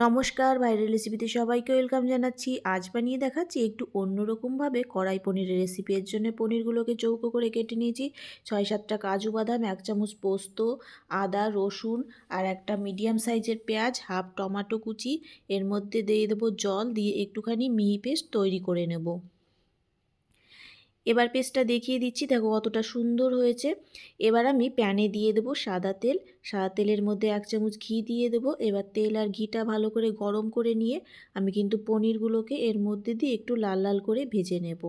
নমস্কার, বাইরের রেসিপিতে সবাইকে ওয়েলকাম জানাচ্ছি। আজ বানিয়ে দেখাচ্ছি একটু অন্যরকমভাবে কড়াই পনিরের রেসিপি এর জন্য পনিরগুলোকে চৌকো করে কেটে নিয়েছি। ছয় সাতটা কাজু বাদাম, এক চামচ পোস্ত, আদা, রসুন আর একটা মিডিয়াম সাইজের পেঁয়াজ হাফ টমাটো কুচি। এর মধ্যে দিয়ে দেবো জল, দিয়ে একটুখানি মিহি পেস্ট তৈরি করে নেব। এবার পেস্টটা দেখিয়ে দিচ্ছি। দেখো কতটা সুন্দর হয়েছে। এবার আমি প্যানে দিয়ে দেবো সাদা তেল। সাদা তেলের মধ্যে এক চামচ ঘি দিয়ে দেবো। এবার তেল আর ঘিটা ভালো করে গরম করে নিয়ে আমি কিন্তু পনিরগুলোকে এর মধ্যে দিয়ে একটু লাল লাল করে ভেজে নেব।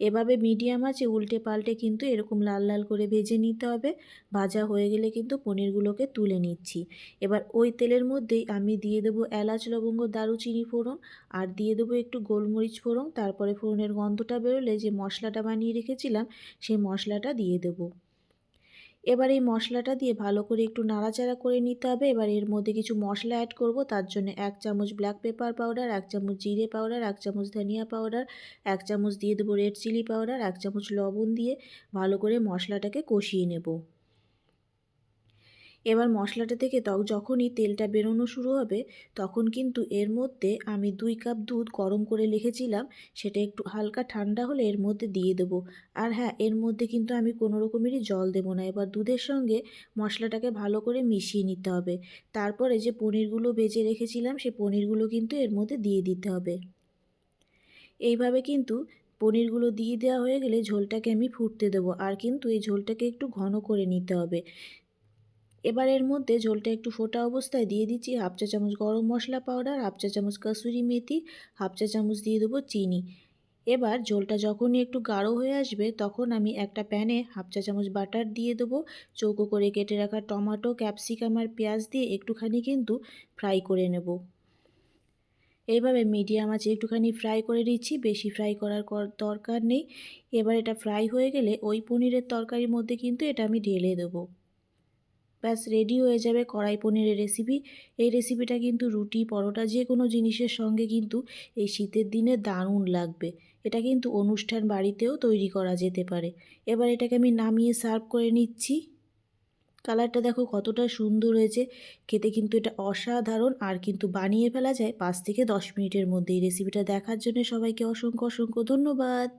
এভাবে মিডিয়াম আছে উল্টে পাল্টে কিন্তু এরকম লাল লাল করে ভেজে নিতে হবে। ভাজা হয়ে গেলে কিন্তু পনিরগুলোকে তুলে নিচ্ছি। এবার ওই তেলের মধ্যেই আমি দিয়ে দেবো এলাচ, লবঙ্গ, দারুচিনি ফোড়ন। আর দিয়ে দেবো একটু গোলমরিচ ফোড়ন। তারপরে ফোড়নের গন্ধটা বেরোলে যে মশলাটা বানিয়ে রেখেছিলাম, সেই মশলাটা দিয়ে দেবো। এবার এই মশলাটা দিয়ে ভালো করে একটু নাড়াচাড়া করে নিতে হবে। এবার এর মধ্যে কিছু মশলা অ্যাড করব। তার জন্য এক চামচ ব্ল্যাক পেপার পাউডার এক চামচ জিরে পাউডার এক চামচ ধনিয়া পাউডার এক চামচ দিয়ে দেবো রেড চিলি পাউডার এক চামচ লবণ দিয়ে ভালো করে মশলাটাকে কষিয়ে নেব। এবার মশলাটা থেকে তখন যখনই তেলটা বেরোনো শুরু হবে, তখন কিন্তু এর মধ্যে আমি দুই কাপ দুধ গরম করে রেখেছিলাম, সেটা একটু হালকা ঠান্ডা হলে এর মধ্যে দিয়ে দেবো। আর হ্যাঁ এর মধ্যে কিন্তু আমি কোনো রকমেরই জল দেবো না। এবার দুধের সঙ্গে মশলাটাকে ভালো করে মিশিয়ে নিতে হবে। তারপরে যে পনিরগুলো বেজে রেখেছিলাম সেই পনিরগুলো কিন্তু এর মধ্যে দিয়ে দিতে হবে। এইভাবে কিন্তু পনিরগুলো দিয়ে দেওয়া হয়ে গেলে ঝোলটাকে আমি ফুটতে দেবো। আর কিন্তু এই ঝোলটাকে একটু ঘন করে নিতে হবে। এবার এর মধ্যে ঝোলটা একটু ফোটা অবস্থায় দিয়ে দিচ্ছি হাফ চা চামচ গরম মশলা পাউডার, হাফ চা চামচ কাসুরি মেথি, হাফ চা চামচ দিয়ে দেবো চিনি। এবার ঝোলটা যখনই একটু গাঢ় হয়ে আসবে তখন আমি একটা প্যানে হাফ চা চামচ বাটার দিয়ে দেবো। চৌকো করে কেটে রাখা টমাটো, ক্যাপসিকাম আর পেঁয়াজ দিয়ে একটুখানি কিন্তু ফ্রাই করে নেব। এইভাবে মিডিয়াম আছে একটুখানি ফ্রাই করে দিচ্ছি বেশি ফ্রাই করার দরকার নেই। এবার এটা ফ্রাই হয়ে গেলে ওই পনিরের তরকারির মধ্যে কিন্তু এটা আমি ঢেলে দেবো। ব্যাস রেডি হয়ে যাবে কড়াই পনিরের রেসিপি এই রেসিপিটা কিন্তু রুটি, পরোটা, যে কোনো জিনিসের সঙ্গে কিন্তু এই শীতের দিনে দারুণ লাগবে। এটা কিন্তু অনুষ্ঠান বাড়িতেও তৈরি করা যেতে পারে। এবার এটাকে আমি নামিয়ে সার্ভ করে নিচ্ছি। কালারটা দেখো কতটা সুন্দর হয়েছে। খেতে কিন্তু এটা অসাধারণ। আর কিন্তু বানিয়ে ফেলা যায় পাঁচ থেকে দশ মিনিটের মধ্যে। এই রেসিপিটা দেখার জন্য সবাইকে অসংখ্য অসংখ্য ধন্যবাদ।